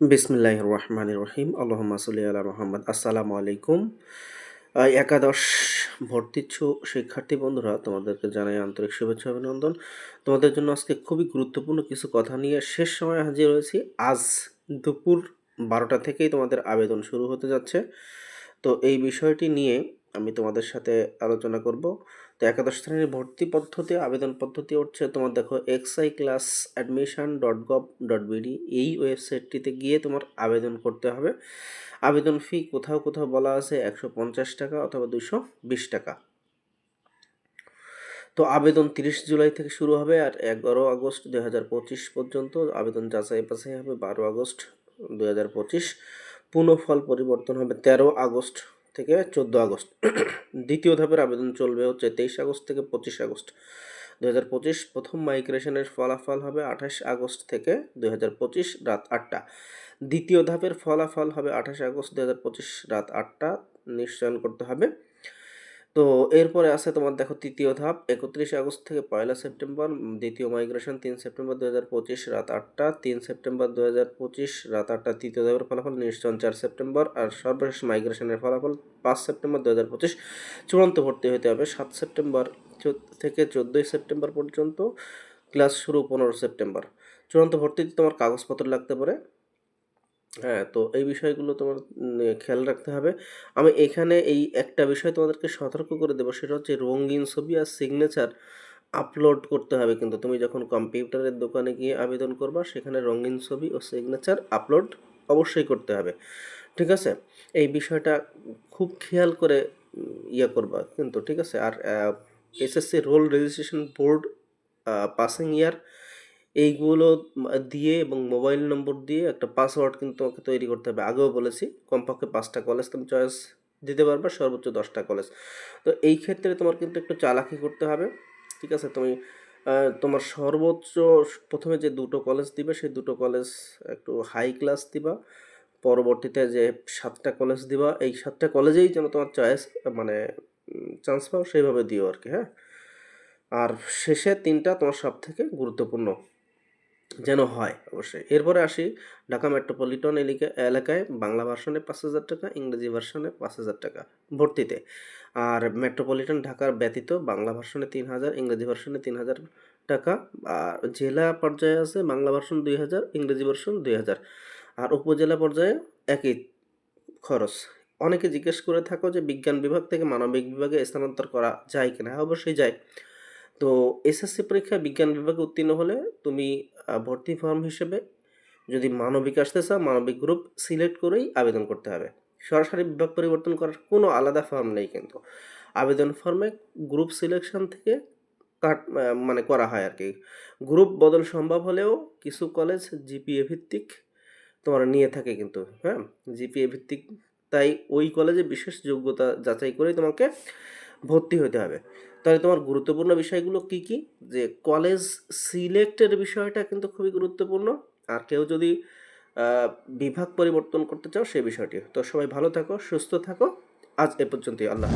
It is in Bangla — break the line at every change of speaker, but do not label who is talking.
বিসমিল্লাহ রহমান রহিম আল্লাহমা সাল্লি আলা মোহাম্মদ। আসসালামু আলাইকুম। একাদশ ভর্তিচ্ছু শিক্ষার্থী বন্ধুরা, তোমাদেরকে জানাই আন্তরিক শুভেচ্ছা অভিনন্দন। তোমাদের জন্য আজকে খুবই গুরুত্বপূর্ণ কিছু কথা নিয়ে শেষ সময় হাজির হয়েছি। আজ দুপুর বারোটা থেকেই তোমাদের আবেদন শুরু হতে যাচ্ছে। তো এই বিষয়টি নিয়ে আমি তোমাদের সাথে আলোচনা করব। তো একাদশ শ্রেণির ভর্তি পদ্ধতি, আবেদন পদ্ধতি হচ্ছে তোমার দেখো XI class admission dot gov dot BD এই ওয়েবসাইটটিতে গিয়ে তোমার আবেদন করতে হবে। আবেদন ফি কোথাও কোথাও বলা আছে একশো পঞ্চাশ টাকা অথবা দুশো বিশ টাকা। তো আবেদন তিরিশ জুলাই থেকে শুরু হবে আর এগারো আগস্ট দুই হাজার পঁচিশ পর্যন্ত। আবেদন যাচাই বাছাই হবে বারো আগস্ট দুই হাজার পঁচিশ। পুনঃফল পরিবর্তন হবে তেরো আগস্ট থেকে চোদ্দ আগস্ট। দ্বিতীয় ধাপের আবেদন চলবে হচ্ছে তেইশ আগস্ট থেকে পঁচিশ আগস্ট। দু হাজার পঁচিশ প্রথম মাইগ্রেশনের ফলাফল হবে আঠাশ আগস্ট থেকে দু হাজার পঁচিশ রাত আটটা। দ্বিতীয় ধাপের ফলাফল হবে আঠাশ আগস্ট দু রাত আটটা। নিশ্চয়ন করতে হবে। তো এরপরে আছে তোমার দেখো তৃতীয় ধাপ, একত্রিশে আগস্ট থেকে পয়লা সেপ্টেম্বর দ্বিতীয় মাইগ্রেশন তিন সেপ্টেম্বর দু হাজার পঁচিশ রাত আটটা, তিন সেপ্টেম্বর দু হাজার পঁচিশ রাত আটটা, তৃতীয় ধাপের ফলাফল নিশ্চয়ন চার সেপ্টেম্বর, আর সর্বশেষ মাইগ্রেশনের ফলাফল পাঁচ সেপ্টেম্বর দু হাজার পঁচিশ। চূড়ান্ত ভর্তি হতে হবে সাত সেপ্টেম্বর থেকে চোদ্দোই সেপ্টেম্বর পর্যন্ত, ক্লাস শুরু পনেরো সেপ্টেম্বর। চূড়ান্ত ভর্তিতে তোমার কাগজপত্র লাগতে পারে। হ্যাঁ তো এই বিষয়গুলো তোমার খেয়াল রাখতে হবে। আমি এখানে এই একটা বিষয় তোমাদেরকে সতর্ক করে দেবো, সেটা হচ্ছে রঙিন ছবি আর সিগনেচার আপলোড করতে হবে কিন্তু। তুমি যখন কম্পিউটারের দোকানে গিয়ে আবেদন করবা, সেখানে রঙিন ছবি ও সিগনেচার আপলোড অবশ্যই করতে হবে। ঠিক আছে? এই বিষয়টা খুব খেয়াল করে ইয়ে করবা কিন্তু, ঠিক আছে? আর SSC roll registration board passing year এইগুলো দিয়ে এবং মোবাইল নম্বর দিয়ে একটা পাসওয়ার্ড কিন্তু তোমাকে তৈরি করতে হবে। আগেও বলেছি, কমপক্ষে পাঁচটা কলেজ তুমি চয়েস দিতে পারবে, সর্বোচ্চ দশটা কলেজ তো এই ক্ষেত্রে তোমার কিন্তু একটু চালাকি করতে হবে, ঠিক আছে? তুমি তোমার সর্বোচ্চ প্রথমে যে দুটো কলেজ দিবে, সেই দুটো কলেজ একটু হাই ক্লাস দিবা। পরবর্তীতে যে সাতটা কলেজ দিবা, এই সাতটা কলেজেই যেন তোমার চয়েস মানে চান্স পাও, সেইভাবে দিও আর কি হ্যাঁ? আর শেষে তিনটা তোমার সব থেকে গুরুত্বপূর্ণ। যেন হয় অবশ্যই। এরপরে আসি ঢাকা মেট্রোপলিটন এলাকা এলাকায় বাংলা ভার্সনে পাঁচ হাজার টাকা ইংরেজি ভার্সনে পাঁচ হাজার টাকা ভর্তিতে। আর মেট্রোপলিটন ঢাকার ব্যতীত বাংলা ভার্সনে তিন হাজার ইংরেজি ভার্সনে তিন হাজার টাকা। আর জেলা পর্যায়ে আছে বাংলা ভার্সন দুই হাজার ইংরেজি ভার্সন দুই হাজার। আর উপজেলা পর্যায়ে একই খরচ। অনেকে জিজ্ঞেস করে থাকো যে বিজ্ঞান বিভাগ থেকে মানবিক বিভাগে স্থানান্তর করা যায় কিনা? হ্যাঁ, অবশ্যই যায়। তো এসএসসি পরীক্ষায় বিজ্ঞান বিভাগে উত্তীর্ণ হলে তুমি ভর্তি ফর্ম হিসেবে যদি মানবিক আসতে চাও, মানবিক গ্রুপ সিলেক্ট করেই আবেদন করতে হবে। সরাসরি বিভাগ পরিবর্তন করার কোনো আলাদা ফর্ম নেই কিন্তু। আবেদন ফর্মে গ্রুপ সিলেকশন থেকে কাট মানে করা হয় আর কি গ্রুপ বদল সম্ভব হলেও কিছু কলেজ জিপিএ ভিত্তিক তোমার নিয়ে থাকে কিন্তু হ্যাঁ? জিপিএ ভিত্তিক, তাই ওই কলেজে বিশেষ যোগ্যতা যাচাই করেই তোমাকে ভর্তি হতে হবে। তাহলে তোমার গুরুত্বপূর্ণ বিষয়গুলো কি কি? যে কলেজ সিলেক্টের বিষয়টা কিন্তু খুবই গুরুত্বপূর্ণ। আর কেউ যদি বিভাগ পরিবর্তন করতে চাও সেই বিষয়টি তো সবাই ভালো থাকো, সুস্থ থাকো। আজ এ পর্যন্তই। আল্লাহ।